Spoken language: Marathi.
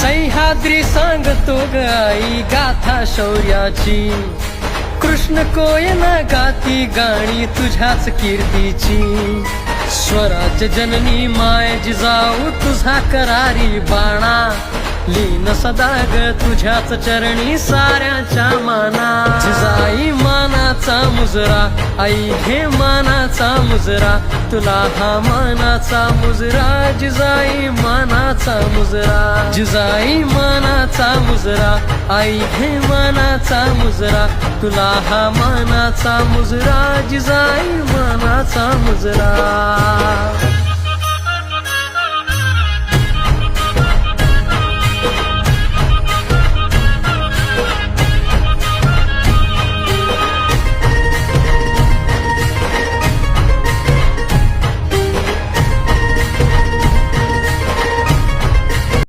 सह्याद्री सांगतो गाई गाथा शौर्याची. कृष्ण कोयना गाती गाणी तुझ्याच कीर्तीची. स्वराज जननी माय जिजाऊ तुझा करारी बाणा. लीन सदा ग तुझ्याच चरणी साऱ्याच्या मुजरा आई घे मानाचा मुजरा तुला हा मानाचा मुजरा जिजाई मानाचा मुजरा जिजाई मानाचा मुजरा आई घे मानाचा मुजरा तुला हा मानाचा मुजरा जिजाई मानाचा मुजरा.